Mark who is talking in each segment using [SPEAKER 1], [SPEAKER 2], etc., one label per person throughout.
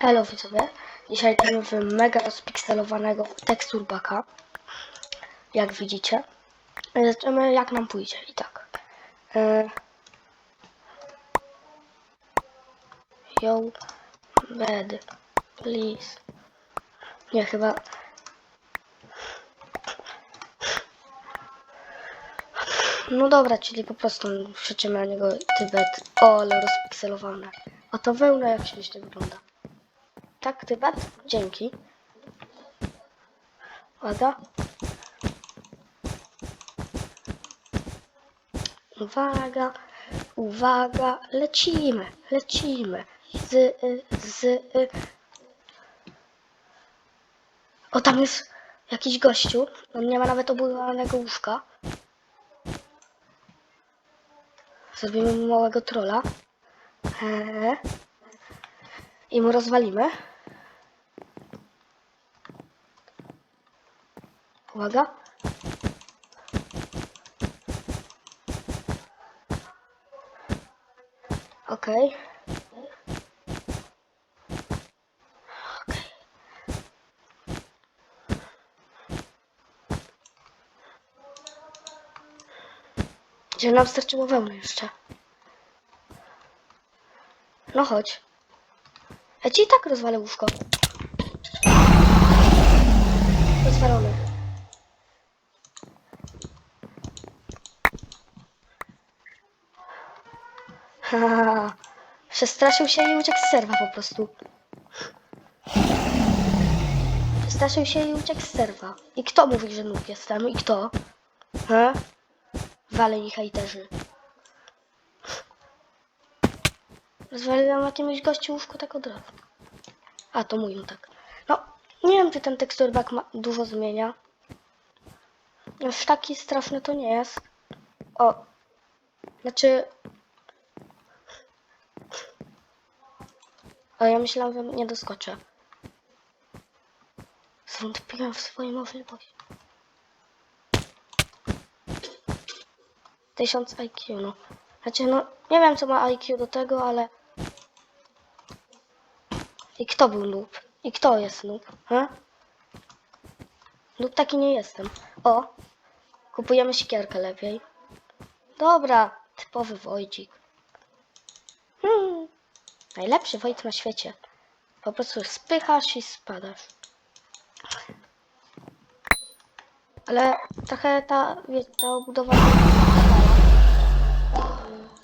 [SPEAKER 1] Hello widzowie, dzisiaj gramy w mega rozpikselowanego teksturbaka, jak widzicie. Zobaczymy jak nam pójdzie i tak. E... Yo, bed, please. Nie, chyba... No dobra, czyli po prostu wrzucimy na niego Tybet. O, ale rozpikselowane. A to wełna jak śmiesznie wygląda. Tak, Tybet? Dzięki. Uwaga. Uwaga, uwaga, lecimy, lecimy. Z, z. O, tam jest jakiś gościu. On nie ma nawet obudowanego łóżka. Zrobimy mu małego trolla. Eee. I mu rozwalimy. Uwaga. Okej. Okej. Gdzie nam starczyło wełny jeszcze? No chodź. Ja ci i tak rozwalę łóżko. Rozwalone. Przestraszył się i uciekł z serwa po prostu. Przestraszył się i uciekł z serwa. I kto mówi, że nóg jestem? I kto? He? Waleni hejterzy. Rozwaliłam jakiemuś gościu łóżko tak od razu. A, to no tak. No, nie wiem, czy ten teksturback ma dużo zmienia. Już taki straszny to nie jest. O. Znaczy... O, ja myślałam, że nie doskoczę. Zwątpiłem w swoje możliwości. 1000 IQ, no. Znaczy, no, nie wiem, co ma IQ do tego, ale... I kto był noob? I kto jest noob? He? Noob taki nie jestem. O! Kupujemy siekierkę lepiej. Dobra, typowy Wojcik. Najlepszy Wojt na świecie. Po prostu spychasz i spadasz. Ale trochę ta, wie, ta obudowa...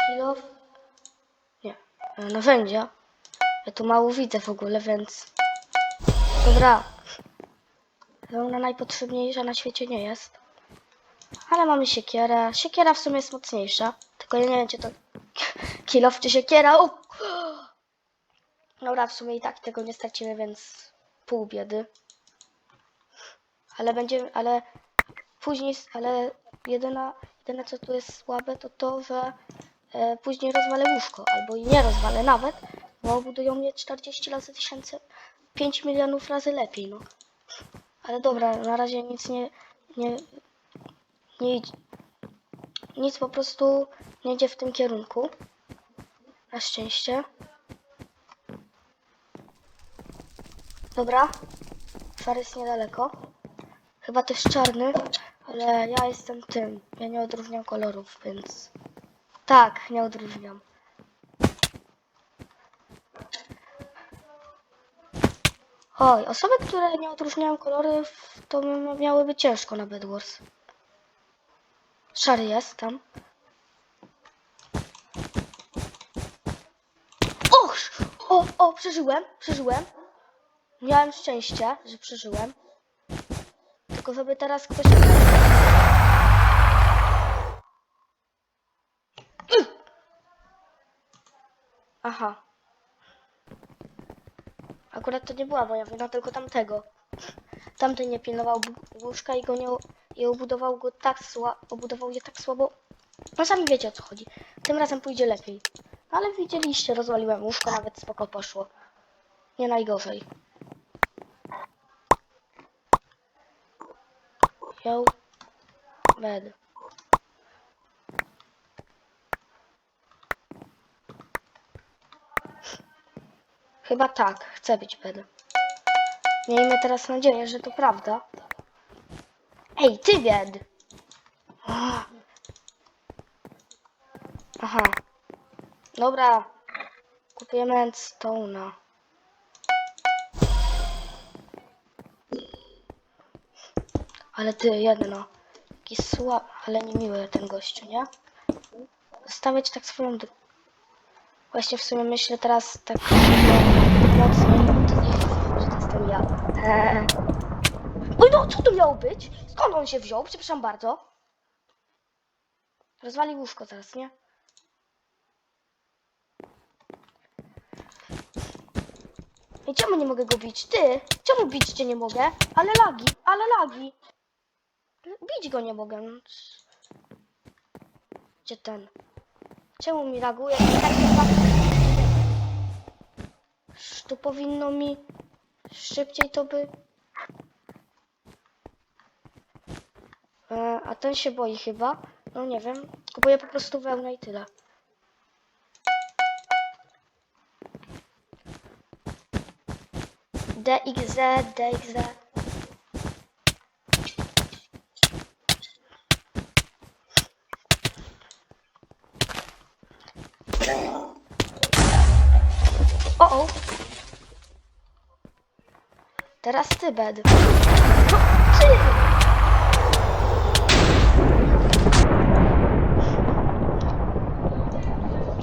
[SPEAKER 1] Kilof? Nie, e, narzędzia. Ja tu mało widzę w ogóle, więc... Dobra. Ona najpotrzebniejsza na świecie nie jest. Ale mamy siekierę. Siekiera w sumie jest mocniejsza. Tylko ja nie wiem, czy to kilof czy siekiera. O! Dobra, w sumie i tak tego nie stracimy, więc pół biedy. Ale będzie, ale później, ale jedyna, jedyne co tu jest słabe, to to, że e, później rozwalę łóżko, albo i nie rozwalę nawet, bo budują mnie 40 razy tysięcy, 5 milionów razy lepiej, no. Ale dobra, na razie nic nie, nie, nie idzie. Nic po prostu nie idzie w tym kierunku. Na szczęście. Dobra. Szary jest niedaleko. Chyba też czarny, ale ja jestem tym. Ja nie odróżniam kolorów, więc... Tak, nie odróżniam. Oj, osoby, które nie odróżniają kolorów, to miałyby ciężko na Bedwars. Szary jest tam. Och! O, o, przeżyłem, przeżyłem. Miałem szczęście, że przeżyłem. Tylko żeby teraz ktoś... Aha. Akurat to nie była moja wina, tylko tamtego. Tamten nie pilnował łóżka i go nie... i obudował go tak słabo... obudował je tak słabo. No sami wiecie o co chodzi. Tym razem pójdzie lepiej. Ale widzieliście, rozwaliłem łóżko, nawet spoko poszło. Nie najgorzej. Yo. Bed. Chyba tak. chce być bed. Miejmy teraz nadzieję, że to prawda. Ej, ty bed! Aha. Dobra. Kupujemy Endstone'a. Ale ty, jedno. Jaki słaby, ale niemiły ten gościu, nie? Stawiać tak swoją... dr- Właśnie w sumie myślę teraz tak mocno, że. Eee. Oj no, co to miało być? Skąd on się wziął? Przepraszam bardzo. Rozwali łóżko teraz, nie? I czemu nie mogę go bić? Ty! Czemu bić cię nie mogę? Ale lagi, ale lagi. Bić go nie mogę. no Gdzie ten? Czemu mi laguje? Tu powinno mi... Szybciej to by... E, a ten się boi chyba. No nie wiem. Kupuję po prostu wełnę i tyle. DXZ, DXZ. O, o. Teraz ty, Bed. No!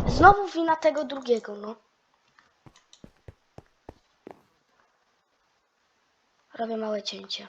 [SPEAKER 1] Znowu wina tego drugiego, no. Robię małe cięcie.